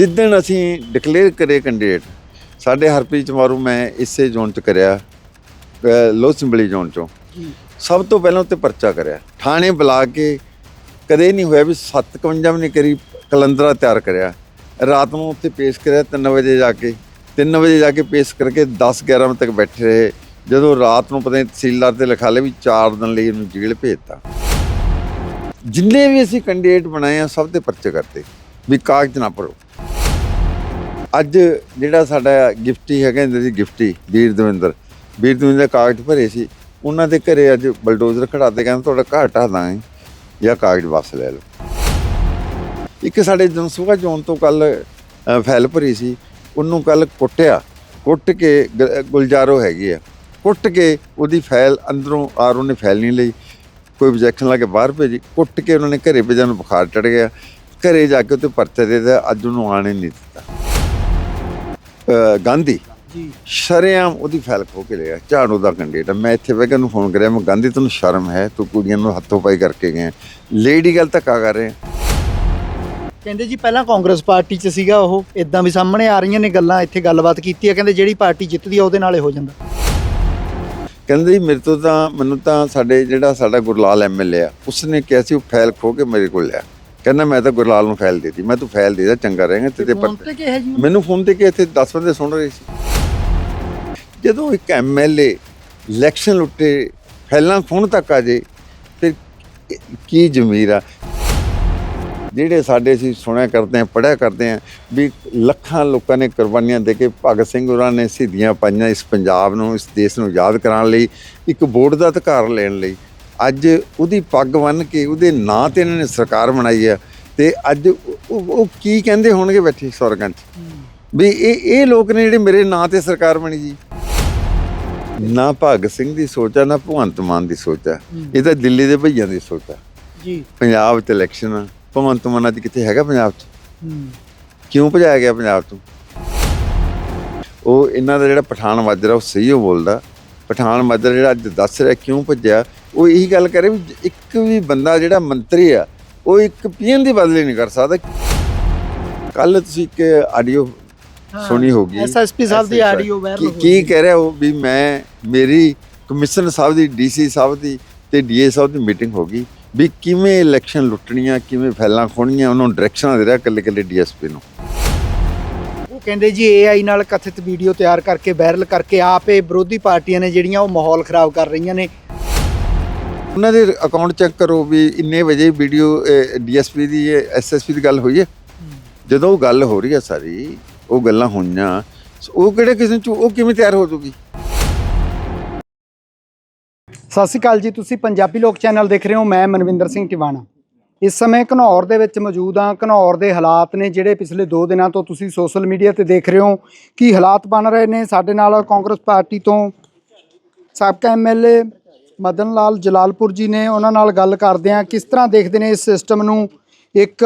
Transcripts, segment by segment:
ਜਿੱਦਣ ਅਸੀਂ ਡਿਕਲੇਅਰ ਕਰੇ ਕੈਂਡੀਡੇਟ ਸਾਡੇ ਹਰਪ੍ਰੀਤ ਚਮਾਰੂ ਮੈਂ ਇਸੇ ਜ਼ੋਨ ਚ ਕਰਿਆ ਅਹ ਲੋਹ ਸਿੰਬਲੀ ਜ਼ੋਨ ਚੋਂ। ਸਭ ਤੋਂ ਪਹਿਲਾਂ ਉੱਤੇ ਪਰਚਾ ਕਰਿਆ। ਥਾਣੇ ਬੁਲਾ ਕੇ ਕਦੇ ਨਹੀਂ ਹੋਇਆ ਵੀ 751 ਵੀ ਨਹੀਂ ਕਰੀ ਕਲੰਦਰਾ ਤਿਆਰ ਕਰਿਆ। ਰਾਤ ਨੂੰ ਉੱਥੇ ਪੇਸ਼ ਕਰਿਆ 3 ਵਜੇ ਜਾ ਕੇ। 3 ਵਜੇ ਜਾ ਕੇ ਪੇਸ਼ ਕਰਕੇ 10 11 ਵਜੇ ਤੱਕ ਬੈਠੇ ਰਹੇ। ਜਦੋਂ ਰਾਤ ਨੂੰ ਪਤਾ ਨਹੀਂ ਤਹਿਸੀਲਦਾਰ ਤੇ ਲਿਖਾ ਲਿਆ ਵੀ 4 ਦਿਨ ਲਈ ਇਹਨੂੰ ਜੇਲ੍ਹ ਭੇਜਤਾ। ਜਿੰਨੇ ਵੀ ਅਸੀਂ ਕੈਂਡੀਡੇਟ ਬਣਾਏ ਆ ਸਭ ਤੇ ਪਰਚੇ ਕਰਤੇ। ਵੀ ਕਾਗਜ਼ ਨਾ ਭਰੋ। ਅੱਜ ਜਿਹੜਾ ਸਾਡਾ ਗਿਫਟੀ ਹੈਗਾ, ਇਹਦੇ ਸੀ ਗਿਫਟੀ, ਵੀਰ ਦਵਿੰਦਰ। ਵੀਰ ਦਵਿੰਦਰ ਕਾਗਜ਼ ਭਰੇ ਸੀ। ਉਹਨਾਂ ਦੇ ਘਰੇ ਅੱਜ ਬਲਡੋਜ਼ਰ ਖੜਾ ਖੜਾਤੇ, ਕਹਿੰਦੇ ਤੁਹਾਡਾ ਘਰ ਢਾਹ ਦਾਂਗੇ ਜਾਂ ਕਾਗਜ਼ ਵਾਪਸ ਲੈ ਲਓ। ਇੱਕ ਸਾਡੇ ਜਨਸੂਗਾ ਜੋਨ ਤੋਂ ਕੱਲ ਫੈਲ ਭਰੀ ਸੀ। ਉਹਨੂੰ ਕੱਲ ਕੁੱਟਿਆ। ਕੁੱਟ ਕੇ ਗੁਲਜ਼ਾਰੋ ਹੈਗੀ ਆ। ਕੁੱਟ ਕੇ ਉਹਦੀ ਫੈਲ ਅੰਦਰੋਂ ਆਰੋ ਨੇ ਫੈਲ ਨਹੀਂ ਲਈ। ਕੋਈ objection ਲਾ ਕੇ ਬਾਹਰ ਭੇਜੀ। ਕੁੱਟ ਕੇ ਉਹਨਾਂ ਨੇ ਘਰੇ ਭੇਜਣ ਨੂੰ ਬੁਖਾਰ ਚੜ ਗਿਆ। ਘਰੇ ਜਾ ਕੇ ਉੱਤੇ ਪਰਚਾ ਦੇ ਦਿੱਤਾ। ਅੱਜ ਉਹਨੂੰ ਆਣੇ ਨਹੀਂ ਦਿੱਤਾ। ਅਹ ਗਾਂਧੀ। ਜੀ। ਸ਼ਰੇਆਮ ਉਹਦੀ ਫਾਈਲ ਖੋ ਕੇ ਲਿਆ ਝਾੜੂ ਦਾ ਕੈਂਡੀਡੇਟ ਮੈਂ ਇੱਥੇ ਬਹਿ ਕੇ ਉਹਨੂੰ ਫੋਨ ਕਰਿਆ ਮੈਂ ਗਾਂਧੀ ਤੈਨੂੰ ਸ਼ਰਮ ਹੈ? ਤੂੰ ਕੁੜੀਆਂ ਨੂੰ ਹੱਥੋਂ ਪਾਈ ਕਰਕੇ ਗਿਆ ਲੇਡੀ ਗੱਲ ਧੱਕਾ ਕਰ ਰਹੇ ਕਹਿੰਦੇ ਜੀ ਪਹਿਲਾਂ ਕਾਂਗਰਸ ਪਾਰਟੀ 'ਚ ਸੀਗਾ ਉਹ। ਇਦਾਂ ਵੀ ਸਾਹਮਣੇ ਆ ਰਹੀਆਂ ਨੇ ਗੱਲਾਂ ਇੱਥੇ ਗੱਲਬਾਤ ਕੀਤੀ ਹੈ ਕਹਿੰਦੇ ਜਿਹੜੀ ਪਾਰਟੀ ਜਿੱਤਦੀ ਆ ਉਹਦੇ ਨਾਲ ਹੀ ਹੋ ਜਾਂਦਾ। ਕਹਿੰਦੇ ਜੀ ਮੇਰੇ ਤੋਂ ਤਾਂ ਮੈਨੂੰ ਤਾਂ ਸਾਡੇ ਜਿਹੜਾ ਸਾਡਾ ਗੁਰਲਾਲ ਐਮਐਲਏ ਆ ਉਸਨੇ ਕਿਹਾ ਸੀ ਉਹ ਫਾਈਲ ਖੋ ਕੇ ਮੇਰੇ ਕੋਲ ਲਿਆ। ਕਹਿੰਦਾ ਮੈਂ ਤਾਂ ਗੁਰਲਾਲ ਨੂੰ ਫਾਈਲ ਦੇਤੀ। ਮੈਂ ਤੂੰ ਫਾਈਲ ਦੇ ਦੇ ਚੰਗਾ ਰਹੇਗਾ ਤੇ ਤੇ ਫੋਨ ਤੇ ਕਿਹਾ ਜੀ ਮੈਨੂੰ ਫੋਨ ਤੇ ਕਿ ਇੱਥੇ 10 ਬੰਦੇ ਸੁਣ ਰਹੇ ਸੀ। ਜਦੋਂ ਇੱਕ ਐਮਐਲਏ ਇਲੈਕਸ਼ਨ ਲੁੱਟੇ ਫੈਲਾਂ ਫੋਨ ਤੱਕ ਆ ਜੇ ਤੇ ਕੀ ਜ਼ਮੀਰ ਆ? ਜਿਹੜੇ ਸਾਡੇ ਅਸੀਂ ਸੁਣਿਆ ਕਰਦੇ ਆ ਪੜਿਆ ਕਰਦੇ ਆ ਵੀ ਲੱਖਾਂ ਲੋਕਾਂ ਨੇ ਕੁਰਬਾਨੀਆਂ ਦੇ ਕੇ ਭਗਤ ਸਿੰਘ ਹੋਰਾਂ ਨੇ ਸਿੱਧੀਆਂ ਪਾਈਆਂ ਇਸ ਪੰਜਾਬ ਨੂੰ ਇਸ ਦੇਸ਼ ਨੂੰ ਯਾਦ ਕਰਾਉਣ ਲਈ ਇੱਕ ਵੋਟ ਦਾ ਅਧਿਕਾਰ ਲੈਣ ਲਈ। ਅੱਜ ਉਹਦੀ ਪੱਗ ਬੰਨ੍ਹ ਕੇ ਉਹਦੇ ਨਾਂ ਤੇ ਇਹਨਾਂ ਨੇ ਸਰਕਾਰ ਬਣਾਈ ਆ ਤੇ ਅੱਜ ਉਹ- ਕੀ ਕਹਿੰਦੇ ਹੋਣਗੇ ਬੈਠੇ ਸਵਰਗਾਂ 'ਚ? ਵੀ ਇਹ ਇਹ ਲੋਕ ਨੇ ਜਿਹੜੇ ਮੇਰੇ ਨਾਂ ਤੇ ਸਰਕਾਰ ਬਣੀ ਜੀ। ਨਾ ਭਗਤ ਸਿੰਘ ਦੀ ਸੋਚ ਆ ਨਾ ਭਗਵੰਤ ਮਾਨ ਦੀ ਸੋਚ ਆ। ਇਹ ਤਾਂ ਦਿੱਲੀ ਦੇ ਭਈਆਂ ਦੀ ਸੋਚ ਆ। ਜੀ। ਪੰਜਾਬ 'ਚ ਇਲੈਕਸ਼ਨ ਆ। ਭਗਵੰਤ ਮਾਨ ਅੱਜ ਕਿੱਥੇ ਹੈਗਾ ਪੰਜਾਬ 'ਚ? ਕਿਉਂ ਭਜਾਇਆ ਗਿਆ ਪੰਜਾਬ ਤੋਂ? ਉਹ ਇਹਨਾਂ ਦਾ ਜਿਹੜਾ ਪਠਾਨ ਮਾਜਰਾ ਉਹ ਸਹੀ ਉਹ ਬੋਲਦਾ। ਪਠਾਨ ਮਾਜਰਾ ਜਿਹੜਾ ਅੱਜ ਦੱਸ ਰਿਹਾ ਕਿਉਂ ਭੱਜਿਆ? ਉਹ ਇਹੀ ਗੱਲ ਕਰੇ ਵੀ ਇੱਕ ਵੀ ਬੰਦਾ ਜਿਹੜਾ ਮੰਤਰੀ ਆ ਉਹ ਇੱਕ ਪੀਐਨ ਦੀ ਬਦਲੀ ਨਹੀਂ ਕਰ ਸਕਦਾ। ਕੱਲ ਤੁਸੀਂ ਇੱਕ ਆਡੀਓ ਸੁਣੀ ਹੋਗੀ। ਐਸਐਸਪੀ ਸਾਹਿਬ ਦੀ ਆਡੀਓ ਵਾਇਰਲ ਕੀ- ਹੋ ਕੀ ਕਹਿ ਰਿਹਾ ਉਹ ਵੀ ਮੈਂ ਮੇਰੀ ਕਮਿਸ਼ਨਰ ਸਾਹਿਬ ਦੀ ਡੀਸੀ ਸਾਹਿਬ ਦੀ ਤੇ ਡੀਏ ਸਾਹਿਬ ਦੀ ਮੀਟਿੰਗ ਹੋ ਗਈ ਵੀ ਕਿਵੇਂ ਇਲੈਕਸ਼ਨ ਲੁੱਟਣੀਆਂ ਕਿਵੇਂ ਫੈਲਾਂ ਖੋਣੀਆਂ ਉਹਨਾਂ ਨੂੰ ਡਾਇਰੈਕਸ਼ਨਾਂ ਦੇ ਰਿਹਾ ਇਕੱਲੇ ਇਕੱਲੇ ਡੀਐਸਪੀ ਨੂੰ। ਉਹ ਕਹਿੰਦੇ ਜੀ ਏਆਈ ਨਾਲ ਕਥਿਤ ਵੀਡੀਓ ਤਿਆਰ ਕਰਕੇ ਵਾਇਰਲ ਕਰਕੇ ਆਪੇ ਵਿਰੋਧੀ ਪਾਰਟੀਆਂ ਨੇ ਜਿਹੜੀਆਂ ਉਹ ਮਾਹੌਲ ਖਰਾਬ ਕਰ ਰਹੀਆਂ ਨੇ। ਉਹਨਾਂ ਦੇ ਅਕਾਊਂਟ ਚੈੱਕ ਕਰੋ ਵੀ ਇੰਨੇ ਵਜੇ ਵੀਡੀਓ ਡੀਐਸਪੀ ਦੀ ਐਸਐਸਪੀ ਦੀ ਗੱਲ ਹੋਈ ਹੈ? ਜਦੋਂ ਉਹ ਗੱਲ ਹੋ ਰਹੀ ਹੈ ਸਾਰੀ, ਉਹ ਗੱਲਾਂ ਹੋਈਆਂ ਉਹ ਕਿਹੜੇ ਕਿਸੇ ਚ, ਉਹ ਕਿਵੇਂ ਤਿਆਰ ਹੋ ਜੂਗੀ? ਸਤਿ ਸ਼੍ਰੀ ਅਕਾਲ ਜੀ, ਤੁਸੀਂ ਪੰਜਾਬੀ ਲੋਕ ਚੈਨਲ ਦੇਖ ਰਹੇ ਹੋ, ਮੈਂ ਮਨਵਿੰਦਰ ਸਿੰਘ ਟਿਵਾਣਾ। ਇਸ ਸਮੇਂ ਘਨੌਰ ਦੇ ਵਿੱਚ ਮੌਜੂਦ ਹਾਂ, ਘਨੌਰ ਦੇ ਹਾਲਾਤ ਨੇ ਜਿਹੜੇ ਪਿਛਲੇ 2 ਦਿਨਾਂ ਤੋਂ ਤੁਸੀਂ ਸੋਸ਼ਲ ਮੀਡੀਆ ਤੇ ਦੇਖ ਰਹੇ ਹੋ, ਕੀ ਹਾਲਾਤ ਬਣ ਰਹੇ ਨੇ ਸਾਡੇ ਨਾਲ ਕਾਂਗਰਸ ਪਾਰਟੀ ਤੋਂ, ਸਾਬਕਾ ਐਮਐਲਏ ਮਦਨ ਲਾਲ ਜਲਾਲਪੁਰ ਜੀ ਨੇ ਉਹਨਾਂ ਨਾਲ ਗੱਲ ਕਰਦੇ ਹਾਂ। ਕਿਸ ਤਰ੍ਹਾਂ ਦੇਖਦੇ ਨੇ ਇਸ ਸਿਸਟਮ ਨੂੰ? ਇੱਕ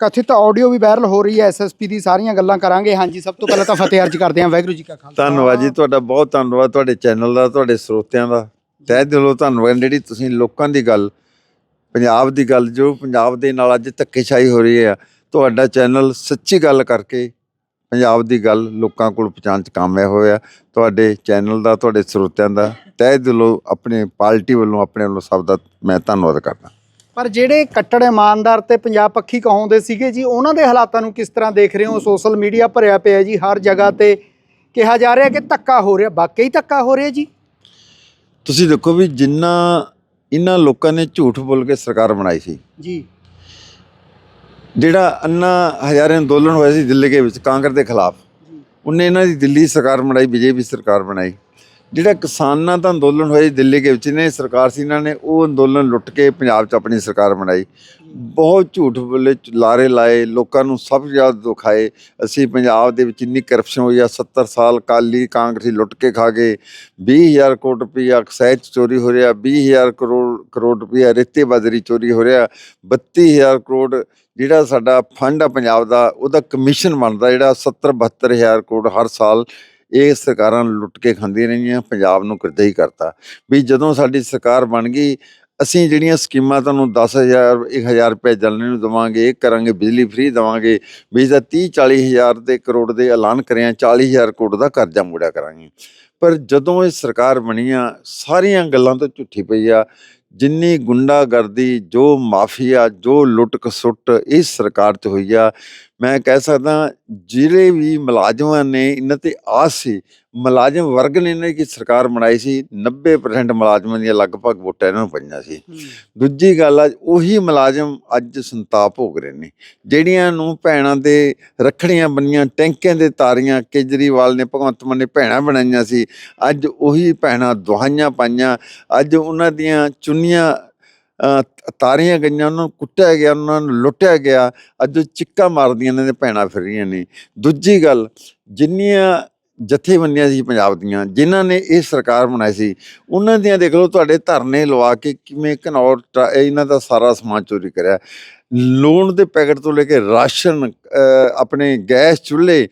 ਕਥਿਤ ਆਡੀਓ ਵੀ ਵਾਇਰਲ ਹੋ ਰਹੀ ਹੈ ਐਸਐਸਪੀ ਦੀ। ਸਾਰੀਆਂ ਗੱਲਾਂ ਕਰਾਂਗੇ। ਹਾਂਜੀ, ਸਭ ਤੋਂ ਪਹਿਲਾਂ ਤਾਂ ਫਤਿਹ ਅਰਜ ਕਰਦੇ ਹਾਂ। ਵਾਹਿਗੁਰੂ ਜੀ ਕਾ ਖਾਲਸਾ। ਧੰਨਵਾਦ ਜੀ। ਤੁਹਾਡਾ ਬਹੁਤ ਧੰਨਵਾਦ। ਤੁਹਾਡੇ ਚੈਨਲ ਦਾ, ਤੁਹਾਡੇ ਸਰੋਤਿਆਂ ਦਾ। ਤਹਿ ਦਿਲੋਂ ਧੰਨਵਾਦ। ਜਿਹੜੀ ਤੁਸੀਂ ਲੋਕਾਂ ਦੀ ਗੱਲ, ਪੰਜਾਬ ਦੀ ਗੱਲ, ਜੋ ਪੰਜਾਬ ਦੇ ਨਾਲ ਅੱਜ ਧੱਕੇਸ਼ਾਹੀ ਹੋ ਰਹੀ ਹੈ, ਤੁਹਾਡਾ ਚੈਨਲ ਸੱਚੀ ਗੱਲ ਕਰਕੇ ਪੰਜਾਬ ਦੀ ਗੱਲ ਲੋਕਾਂ ਕੋਲ ਪਹੁੰਚਾਉਣ 'ਚ ਕਾਮਯਾਬ ਹੋਇਆ ਤੁਹਾਡੇ ਚੈਨਲ ਦਾ ਤੁਹਾਡੇ ਸਰੋਤਿਆਂ ਦਾ ਤਹਿ ਦਿਲੋਂ ਆਪਣੇ ਪਾਰਟੀ ਵੱਲੋਂ ਆਪਣੇ ਵੱਲੋਂ ਸਭ ਦਾ ਮੈਂ ਧੰਨਵਾਦ ਕਰਦਾ। ਪਰ ਜਿਹੜੇ ਕੱਟੜ ਇਮਾਨਦਾਰ ਤੇ ਪੰਜਾਬ ਪੱਖੀ ਕਹਾਉਂਦੇ ਸੀਗੇ ਜੀ ਉਹਨਾਂ ਦੇ ਹਾਲਾਤਾਂ ਨੂੰ ਕਿਸ ਤਰ੍ਹਾਂ ਦੇਖ ਰਹੇ ਹੋ? ਸੋਸ਼ਲ ਮੀਡੀਆ ਭਰਿਆ ਪਿਆ ਜੀ ਹਰ ਜਗ੍ਹਾ ਤੇ ਕਿਹਾ ਜਾ ਰਿਹਾ ਕਿ ਧੱਕਾ ਹੋ ਰਿਹਾ ਵਾਕਈ ਧੱਕਾ ਹੋ ਰਿਹਾ ਜੀ? ਤੁਸੀਂ ਦੇਖੋ ਵੀ ਜਿੰਨਾ ਇਹਨਾਂ ਲੋਕਾਂ ਨੇ ਝੂਠ ਬੋਲ ਕੇ ਸਰਕਾਰ ਬਣਾਈ ਸੀ। ਜੀ। ਜਿਹੜਾ ਅੰਨਾ ਹਜ਼ਾਰੇ ਅੰਦੋਲਨ ਹੋਇਆ ਸੀ ਦਿੱਲੀ ਦੇ ਵਿੱਚ ਕਾਂਗਰਸ ਦੇ ਖਿਲਾਫ ਉਹਨੇ ਇਹਨਾਂ ਦੀ ਦਿੱਲੀ ਸਰਕਾਰ ਬਣਾਈ ਬੀਜੇਪੀ ਸਰਕਾਰ ਬਣਾਈ। ਜਿਹੜਾ ਕਿਸਾਨਾਂ ਦਾ ਅੰਦੋਲਨ ਹੋਇਆ ਦਿੱਲੀ ਦੇ ਵਿੱਚ ਨੇ ਸਰਕਾਰ ਸੀ, ਇਹਨਾਂ ਨੇ ਉਹ ਅੰਦੋਲਨ ਲੁੱਟ ਕੇ ਪੰਜਾਬ 'ਚ ਆਪਣੀ ਸਰਕਾਰ ਬਣਾਈ। ਬਹੁਤ ਝੂਠ ਬੋਲੇ ਚ- ਲਾਰੇ ਲਾਏ, ਲੋਕਾਂ ਨੂੰ ਸਭ ਜ਼ਿਆਦਾ ਦੁਖਾਏ। ਅਸੀਂ ਪੰਜਾਬ ਦੇ ਵਿੱਚ ਇੰਨੀ ਕਰਪਸ਼ਨ ਹੋਈ ਆ 70 ਸਾਲ ਕਾਲੀ ਕਾਂਗਰਸੀ ਲੁੱਟ ਕੇ ਖਾ ਗਏ। 20000 ਕਰੋੜ ਰੁਪਈਆ ਅਕਸਾਈਡ ਚੋਰੀ ਹੋ ਰਿਹਾ 20000 ਕਰੋੜ ਕਰੋੜ ਰੁਪਈਆ ਰੇਤੇ ਬਾਜ਼ਰੀ ਚੋਰੀ ਹੋ ਰਿਹਾ 32000 ਕਰੋੜ ਜਿਹੜਾ ਸਾਡਾ ਫੰਡ ਆ ਪੰਜਾਬ ਦਾ, ਉਹਦਾ ਕਮਿਸ਼ਨ ਬਣਦਾ ਜਿਹੜਾ 70 72000 ਕਰੋੜ ਹਰ ਸਾਲ ਇਹ ਸਰਕਾਰਾਂ ਲੁੱਟ ਕੇ ਖਾਂਦੀਆਂ ਰਹੀਆਂ, ਪੰਜਾਬ ਨੂੰ ਕਿਰਦਾ ਹੀ ਕਰਤਾ। ਵੀ ਜਦੋਂ ਸਾਡੀ ਸਰਕਾਰ ਬਣ ਗਈ, ਅਸੀਂ ਜਿਹੜੀਆਂ ਸਕੀਮਾਂ ਤੁਹਾਨੂੰ 10000 1000 ਰੁਪਏ ਜਲਨੇ ਨੂੰ ਦਵਾਂਗੇ, ਇਹ ਕਰਾਂਗੇ, ਬਿਜਲੀ ਫ੍ਰੀ ਦਵਾਂਗੇ, ਵੀ ਦਾ 30 40 ਹਜ਼ਾਰ ਦੇ ਕਰੋੜ ਦੇ ਐਲਾਨ ਕਰਿਆ 40000 ਕਰੋੜ ਦਾ ਕਰਜ਼ਾ ਮੋੜਿਆ ਕਰਾਂਗੇ। ਪਰ ਜਦੋਂ ਇਹ ਸਰਕਾਰ ਬਣੀ ਆ ਸਾਰੀਆਂ ਗੱਲਾਂ ਤੋਂ ਝੁੱਠੀ ਪਈ ਆ, ਜਿੰਨੀ ਗੁੰਡਾਗਰਦੀ, ਜੋ ਮਾਫੀਆ, ਜੋ ਲੁੱਟ ਖਸੁੱਟ ਇਸ ਸਰਕਾਰ 'ਚ ਹੋਈ ਆ ਮੈਂ ਕਹਿ ਸਕਦਾ ਜਿਹੜੇ ਵੀ ਮੁਲਾਜ਼ਮਾਂ ਨੇ ਇਹਨਾਂ ਤੇ ਆਸ ਸੀ ਮੁਲਾਜ਼ਮ ਵਰਗ ਨੇ ਇਹਨਾਂ ਦੀ ਸਰਕਾਰ ਬਣਾਈ ਸੀ 90% ਮੁਲਾਜ਼ਮਾਂ ਦੀਆਂ ਲਗਭਗ ਵੋਟਾਂ ਇਹਨਾਂ ਨੂੰ ਪਈਆਂ ਸੀ। ਦੂਜੀ ਗੱਲ ਆ ਉਹੀ ਮੁਲਾਜ਼ਮ ਅੱਜ ਸੰਤਾਪ ਭੋਗ ਰਹੇ ਨੇ ਜਿਹੜੀਆਂ ਨੂੰ ਭੈਣਾਂ ਦੇ ਰੱਖੜੀਆਂ ਬੰਨੀਆਂ ਟੈਂਕਿਆਂ ਦੇ ਤਾਰੀਆਂ ਕੇਜਰੀਵਾਲ ਨੇ ਭਗਵੰਤ ਮਾਨ ਨੇ ਭੈਣਾਂ ਬਣਾਈਆਂ ਸੀ ਅੱਜ ਉਹੀ ਭੈਣਾਂ ਦੁਹਾਈਆਂ ਪਾਈਆਂ ਅੱਜ ਉਹਨਾਂ ਦੀਆਂ ਚੁੰਨੀਆਂ ਤਾਰੀਆਂ ਗਈਆਂ, ਉਹਨਾਂ ਨੂੰ ਕੁੱਟਿਆ ਗਿਆ, ਉਹਨਾਂ ਨੂੰ ਲੁੱਟਿਆ ਗਿਆ, ਅੱਜ ਉਹ ਚਿੱਕਾ ਮਾਰਦੀਆਂ ਨੇ ਤੇ ਭੈਣਾਂ ਫਿਰ ਰਹੀਆਂ ਨੇ। ਦੂਜੀ ਗੱਲ, ਜਿੰਨੀਆਂ ਜਥੇਬੰਦੀਆਂ ਸੀ ਪੰਜਾਬ ਦੀਆਂ, ਜਿਨ੍ਹਾਂ ਨੇ ਇਹ ਸਰਕਾਰ ਬਣਾਈ ਸੀ, ਉਹਨਾਂ ਦੀਆਂ ਦੇਖ ਲਓ, ਤੁਹਾਡੇ ਧਰਨੇ ਲਵਾ ਕੇ ਕਿਵੇਂ ਘਨੌਰ ਇਹਨਾਂ ਦਾ ਸਾਰਾ ਸਮਾਨ ਚੋਰੀ ਕਰਿਆ। ਲੋਨ ਦੇ ਪੈਕਟ ਤੋਂ ਲੈ ਕੇ ਰਾਸ਼ਨ ਆਪਣੇ ਗੈਸ ਚੁੱਲ੍ਹੇ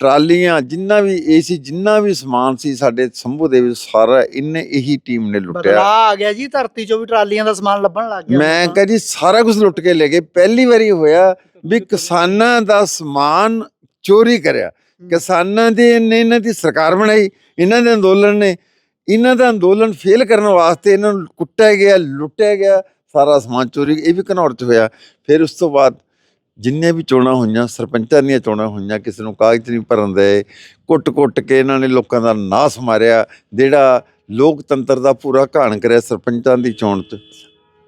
ਟਰਾਲੀਆਂ ਜਿੰਨਾ ਵੀ ਏਸੀ ਜਿੰਨਾ ਵੀ ਸਮਾਨ ਸੀ ਸਾਡੇ ਸੰਭੂ ਦੇ ਵਿੱਚ ਸਾਰਾ ਇਹਨੇ ਇਹੀ ਟੀਮ ਨੇ ਲੁੱਟਿਆ। ਬਦਲਾ ਆ ਗਿਆ ਜੀ ਧਰਤੀ ਚੋਂ ਵੀ ਟਰਾਲੀਆਂ ਦਾ ਸਮਾਨ ਲੱਭਣ ਲੱਗ ਗਿਆ। ਮੈਂ ਕਹਾਂ ਜੀ ਸਾਰਾ ਕੁਝ ਲੁੱਟ ਕੇ ਲੈ ਗਏ। ਪਹਿਲੀ ਵਾਰੀ ਹੋਇਆ ਵੀ ਕਿਸਾਨਾਂ ਦਾ ਸਮਾਨ ਚੋਰੀ ਕਰਿਆ। ਕਿਸਾਨਾਂ ਦੇ ਨੇ ਇਹਨਾਂ ਦੀ ਸਰਕਾਰ ਬਣਾਈ ਇਹਨਾਂ ਦੇ ਅੰਦੋਲਨ ਨੇ। ਇਹਨਾਂ ਦਾ ਅੰਦੋਲਨ ਫੇਲ ਕਰਨ ਵਾਸਤੇ ਇਹਨਾਂ ਨੂੰ ਕੁੱਟਿਆ ਗਿਆ ਲੁੱਟਿਆ ਗਿਆ ਸਾਰਾ ਸਮਾਨ ਚੋਰੀ ਇਹ ਵੀ ਘਨੌਰ ਚ ਹੋਇਆ। ਫਿਰ ਉਸ ਤੋਂ ਬਾਅਦ ਜਿੰਨੇ ਵੀ ਚੋਣਾਂ ਹੋਈਆਂ, ਸਰਪੰਚਾਂ ਦੀਆਂ ਚੋਣਾਂ ਹੋਈਆਂ, ਕਿਸੇ ਨੂੰ ਕਾਗਜ਼ ਨਹੀਂ ਭਰਨ ਦੇ, ਕੁੱਟ-ਕੁੱਟ ਕੇ ਇਹਨਾਂ ਨੇ ਲੋਕਾਂ ਦਾ ਨਾਸ ਮਾਰਿਆ, ਜਿਹੜਾ ਲੋਕਤੰਤਰ ਦਾ ਪੂਰਾ ਘਾਣ ਕਰਿਆ ਸਰਪੰਚਾਂ ਦੀ ਚੋਣ 'ਚ।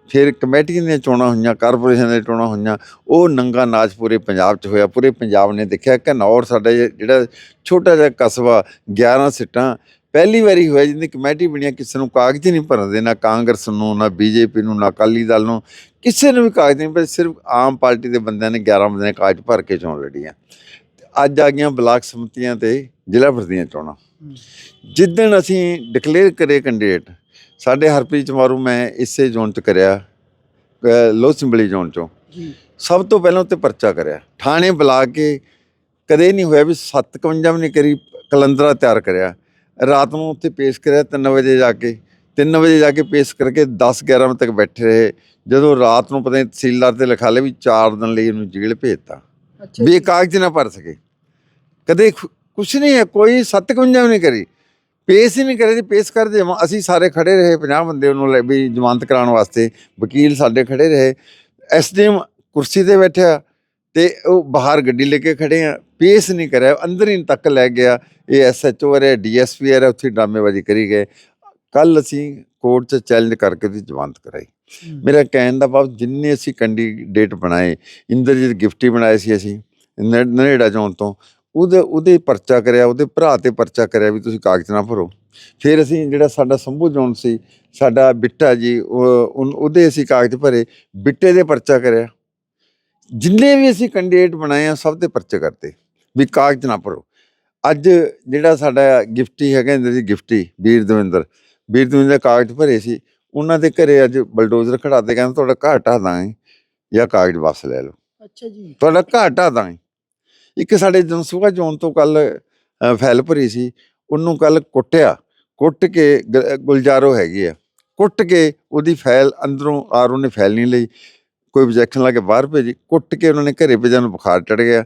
ਫਿਰ ਕਮੇਟੀਆਂ ਦੀਆਂ ਚੋਣਾਂ ਹੋਈਆਂ, ਕਾਰਪੋਰੇਸ਼ਨ ਦੀਆਂ ਚੋਣਾਂ ਹੋਈਆਂ, ਉਹ ਨੰਗਾ ਨਾਚ ਪੂਰੇ ਪੰਜਾਬ 'ਚ ਹੋਇਆ। ਪੂਰੇ ਪੰਜਾਬ ਨੇ ਦੇਖਿਆ ਕਿ ਨੌਰ ਸਾਡਾ ਜਿਹੜਾ ਛੋਟਾ ਜਿਹਾ ਕਸਬਾ 11 ਸੀਟਾਂ ਪਹਿਲੀ ਵਾਰੀ ਹੋਇਆ ਜਿੰਦੀ ਕਮੇਟੀ ਬਣਿਆ ਕਿਸੇ ਨੂੰ ਕਾਗਜ਼ ਨਹੀਂ ਭਰਨ ਦੇ ਨਾ ਕਾਂਗਰਸ ਨੂੰ ਨਾ ਬੀਜੇਪੀ ਨੂੰ ਨਾ ਅਕਾਲੀ ਦਲ ਨੂੰ। ਕਿਸੇ ਨੂੰ ਵੀ ਕਾਗਜ਼ ਨਹੀਂ ਪਰ ਸਿਰਫ ਆਮ ਪਾਰਟੀ ਦੇ ਬੰਦਿਆਂ ਨੇ 11 ਬੰਦਿਆਂ ਨੇ ਕਾਗਜ਼ ਭਰ ਕੇ ਚੋਣ ਲੜੀਆਂ ਅੱਜ ਆ ਗਈਆਂ ਬਲਾਕ ਸਮਿਤੀਆਂ ਤੇ ਜ਼ਿਲ੍ਹਾ ਪ੍ਰਧਾਨਾਂ ਚੋਣਾਂ। ਜਿੱਦਣ ਅਸੀਂ ਡਿਕਲੇਅਰ ਕਰੇ ਕੈਂਡੀਡੇਟ ਸਾਡੇ ਹਰਪ੍ਰੀਤ ਚਮਾਰੂ ਮੈਂ ਇਸੇ ਜ਼ੋਨ ਚ ਕਰਿਆ ਲੋਹ ਸਿੰਬਲੀ ਜ਼ੋਨ ਚੋਂ। ਸਭ ਤੋਂ ਪਹਿਲਾਂ ਉੱਤੇ ਪਰਚਾ ਕਰਿਆ। ਥਾਣੇ ਬੁਲਾ ਕੇ ਕਦੇ ਨਹੀਂ ਹੋਇਆ ਵੀ 57 ਵੀ ਨਹੀਂ ਕਰੀ ਕਲੰਦਰਾ ਤਿਆਰ ਕਰਿਆ। ਰਾਤ ਨੂੰ ਉੱਥੇ ਪੇਸ਼ ਕਰਿਆ 3 ਵਜੇ ਜਾ ਕੇ। 3 ਵਜੇ ਜਾ ਕੇ ਪੇਸ਼ ਕਰਕੇ 10 11 ਵਜੇ ਤੱਕ ਬੈਠੇ ਰਹੇ। ਜਦੋਂ ਰਾਤ ਨੂੰ ਪਤਾ ਨਹੀਂ ਤਹਿਸੀਲਦਾਰ ਤੇ ਲਿਖਾ ਲਿਆ ਵੀ 4 ਦਿਨ ਲਈ ਇਹਨੂੰ ਜੇਲ੍ਹ ਭੇਜਤਾ। ਵੀ ਇਹ ਕਾਗਜ਼ ਨਾ ਭਰ ਸਕੇ। ਕਦੇ ਕੁਛ ਨਹੀਂ ਹੈ ਕੋਈ 57 ਵੀ ਨਹੀਂ ਕਰੀ। ਪੇਸ਼ ਹੀ ਨਹੀਂ ਕਰੇ ਜੀ ਪੇਸ਼ ਕਰ ਦੇ ਅਸੀਂ ਸਾਰੇ ਖੜੇ ਰਹੇ 50 ਬੰਦੇ ਉਹਨੂੰ ਲੈ ਵੀ ਜ਼ਮਾਨਤ ਕਰਾਉਣ ਵਾਸਤੇ। ਵਕੀਲ ਸਾਡੇ ਖੜੇ ਰਹੇ। ਐਸਡੀਐਮ ਕੁਰਸੀ ਤੇ ਬੈਠਿਆ। ਤੇ ਉਹ ਬਾਹਰ ਗੱਡੀ ਲੈ ਕੇ ਖੜੇ ਆ ਪੇਸ਼ ਨਹੀਂ ਕਰਿਆ ਅੰਦਰ ਹੀ ਤੱਕ ਲੈ ਗਿਆ। ਇਹ ਐਸਐਚਓ ਹੈ ਡੀਐਸਪੀ ਹੈ ਉੱਥੇ ਡਰਾਮੇਬਾਜ਼ੀ ਕਰੀ ਗਏ। ਕੱਲ ਅਸੀਂ ਕੋਰਟ 'ਚ ਚੈਲੰਜ ਕਰਕੇ ਉਹਦੀ ਜ਼ਮਾਨਤ ਕਰਾਈ। ਮੇਰਾ ਕਹਿਣ ਦਾ ਭਾਵ ਜਿੰਨੇ ਅਸੀਂ ਕੈਂਡੀਡੇਟ ਬਣਾਏ ਇੰਦਰਜੀਤ ਗਿਫਟੀ ਬਣਾਏ ਸੀ ਅਸੀਂ ਨਰੇੜਾ ਚੌਂਕ ਤੋਂ ਉਹਦੇ ਉਹਦੇ ਪਰਚਾ ਕਰਿਆ ਉਹਦੇ ਭਰਾ ਤੇ ਪਰਚਾ ਕਰਿਆ ਵੀ ਤੁਸੀਂ ਕਾਗਜ਼ ਨਾ ਭਰੋ। ਫਿਰ ਅਸੀਂ ਜਿਹੜਾ ਸਾਡਾ ਸੰਭੂ ਜੋਨ ਸੀ ਸਾਡਾ ਬਿੱਟਾ ਜੀ ਉਹਦੇ ਅਸੀਂ ਕਾਗਜ਼ ਭਰੇ ਬਿੱਟੇ ਦੇ ਪਰਚਾ ਕਰਿਆ। ਜਿੰਨੇ ਵੀ ਅਸੀਂ ਕੈਂਡੀਡੇਟ ਬਣਾਏ ਆ ਸਭ ਤੇ ਪਰਚੇ ਕਰਤੇ। ਵੀ ਕਾਗਜ਼ ਨਾ ਭਰੋ। ਅੱਜ ਜਿਹੜਾ ਸਾਡਾ ਗਿਫਟੀ ਹੈਗਾ ਇੰਦਰਜੀਤ ਗਿਫਟੀ ਵੀਰ ਦਵਿੰਦਰ। ਵੀਰ ਦਵਿੰਦਰ ਦੇ ਕਾਗਜ਼ ਭਰੇ ਸੀ। ਉਹਨਾਂ ਦੇ ਘਰੇ ਅੱਜ ਬਲਡੋਜ਼ਰ ਖੜਾਤੇ ਕਹਿੰਦੇ ਤੁਹਾਡਾ ਘਰ ਢਾਹ ਦਾਂਗੇ ਜਾਂ ਕਾਗਜ਼ ਵਾਪਸ ਲੈ ਲਓ। ਅੱਛਾ ਜੀ। ਤੁਹਾਡਾ ਘਰ ਢਾਹ ਦਾਂਗੇ। ਇੱਕ ਸਾਡੇ ਜਨਸੂਆ ਜੋਨ ਤੋਂ ਕੱਲ ਫੈਲ ਭਰੀ ਸੀ। ਉਹਨੂੰ ਕੱਲ ਕੁੱਟਿਆ। ਕੁੱਟ ਕੇ ਗੁਲਜ਼ਾਰੋ ਹੈਗੀ ਆ। ਕੁੱਟ ਕੇ ਉਹਦੀ ਫਾਈਲ ਅੰਦਰੋਂ ਆਰੋ ਨੇ ਫਾਈਲ ਨਹੀਂ ਲਈ। ਕੋਈ objection ਲਾ ਕੇ ਬਾਹਰ ਭੇਜੀ ਕੁੱਟ ਕੇ ਉਹਨਾਂ ਨੇ ਘਰੇ ਭੇਜਣ ਨੂੰ ਬੁਖਾਰ ਚੜ ਗਿਆ।